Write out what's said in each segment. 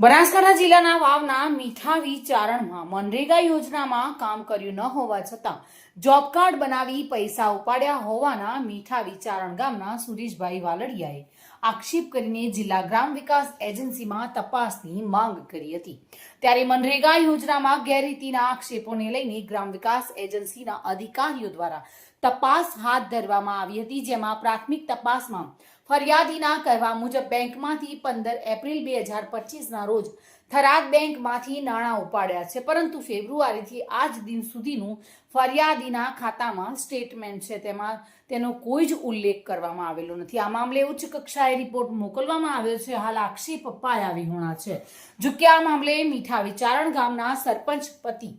બનાસકાંઠા જિલ્લાના વાવના મીઠાવી ચારણમાં મનરેગા યોજનામાં કામ કર્યું ન હોવા છતાં જોબ કાર્ડ બનાવી પૈસા ઉપાડ્યા હોવાના મીઠાવી ચારણ ગામના સુરેશભાઈ વાલડિયાએ આક્ષેપ કરીને જિલ્લા ગ્રામ વિકાસ એજન્સીમાં તપાસની માંગ કરી હતી. ત્યારે મનરેગા યોજનામાં ગેરરીતિના આક્ષેપોને લઈને ગ્રામ વિકાસ એજન્સીના અધિકારીઓ દ્વારા તપાસ હાથ ધરવામાં આવી હતી, જેમાં પ્રાથમિક તપાસમાં ફરિયાદીના કહેવા મુજબ બેંકમાંથી પંદર એપ્રિલ બે હજાર પચીસના રોજ થરાદ બેંકમાંથી નાણાં ઉપાડ્યા છે. પરંતુ ફેબ્રુઆરીથી આજ દિન સુધીનું ફરિયાદીના ખાતામાં સ્ટેટમેન્ટ છે. તેમાં તેનો કોઈ જ ઉલ્લેખ કરવામાં આવેલો નથી. આ મામલે ઉચ્ચ કક્ષાએ રિપોર્ટ મોકલવામાં આવ્યો છે. હાલ આક્ષેપ પાયા વિહોણા છે. જો કે આ મામલે મીઠા વિચારણ ગામના સરપંચ પતિ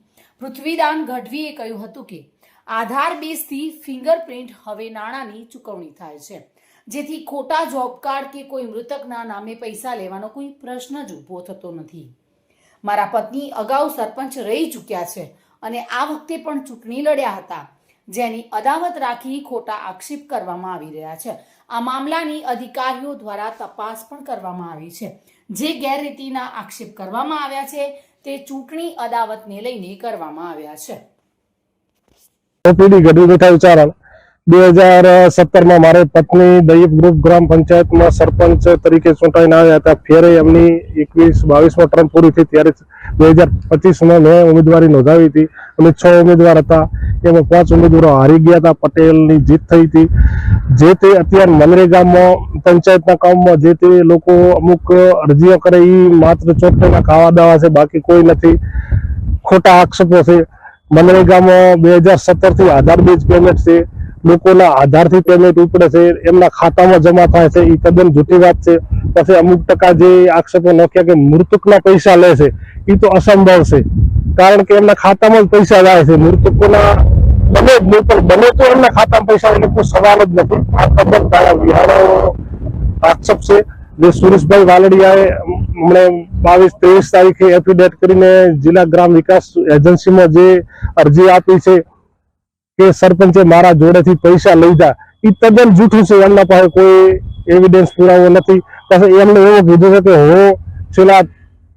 પૃથ્વીદાન ગઢવીએ કહ્યું હતું કે, આધાર બેઝથી ફિંગરપ્રિન્ટ હવે નાણાંની ચૂકવણી થાય છે. જેથી ખોટા જોબ કાર્ડ કે કોઈ મૃતકના નામે પૈસા લેવાનો કોઈ પ્રશ્ન જ ઊભો થતો નથી. મારા પત્ની અગાઉ સરપંચ રહી ચૂક્યા છે અને આ વખતે પણ ચૂંટણી લડ્યા હતા, જેની અદાવત રાખી ખોટા આક્ષેપ કરવામાં આવી રહ્યા છે. આ મામલાની અધિકારીઓ દ્વારા તપાસ પણ કરવામાં આવી છે. જે ગેરરીતિના આક્ષેપ કરવામાં આવ્યા છે, તે ચૂંટણી અદાવતને લઈને કરવામાં આવ્યા છે. બે હજાર સત્તરમાં મારે પત્ની દૈપ ગ્રુપ ગ્રામ પંચાયતમાં સરપંચ તરીકે ચૂંટાઈને આવ્યા હતા. ફેરે એમની એકવીસ, બાવીસમાં ટર્મ પૂરી થઈ ત્યારે બે હજાર પચીસમાં મેં ઉમેદવારી નોંધાવી હતી અમે છ ઉમેદવાર હતા. એમાં પાંચ ઉમેદવારો હારી ગયા હતા. પટેલની જીત થઈ હતી. જે તે અત્યારે મનરેગામાં પંચાયતના કામમાં જે તે લોકો અમુક અરજીઓ કરે એ માત્ર ચોખ્ખાઈના ખાવા દાવા છે, બાકી કોઈ નથી. ખોટા આક્ષેપો છે. મનરેગામાં બે હજાર સત્તરથી આધાર બેઝ પેમેન્ટ છે. લોકોના આધારથી પેમેન્ટ ઉપડે છે, એમના ખાતામાં જમા થાય છે એ તદ્દન જૂઠી વાત છે. પછી અમુક ટકા જે આક્ષેપો નોખ્યા કે મૃતકના પૈસા લે છે એ તો અસંભવ છે. કારણ કે એમના ખાતામાં જ પૈસા જાય છે. મૃતકોના બને જ નહીં, પણ બને તો એમના ખાતામાં પૈસા એટલે કોઈ સવાલ જ નથી. આ તદ્દન તારા વિહારો આક્ષેપ છે. જે સુરેશભાઈ વાલડિયાએ હમણે બાવીસ ત્રેવીસ તારીખે એફિડેટ કરીને જિલ્લા ગ્રામ વિકાસ એજન્સીમાં જે અરજી આપી છે કે સરપંચે મારા જોડેથી પૈસા જા. એ તદ્દન જૂઠું છે. એમના પાસે કોઈ એવિડન્સ પુરાવો નથી. પછી એમને એવું કીધું છે કે હું, છેલ્લા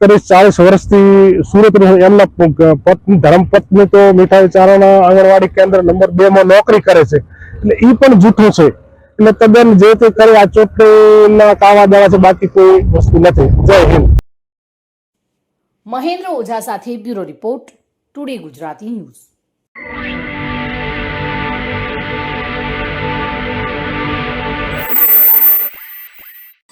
ત્રીસ ચાલીસ વર્ષથી સુરતની એમના પત્ની, ધર્મપત્ની તો મીઠાઈ ચારાના આંગણવાડી કેન્દ્ર નંબર બે માં નોકરી કરે છે. એટલે એ પણ જૂઠું છે. એટલે તદ્દન જે તે કરે, આ ચોટના કાવા દાવા છે, બાકી કોઈ વસ્તુ નથી. જય હિન્દ. મહેન્દ્ર ઓઝા સાથે bureau report, today Gujarati news.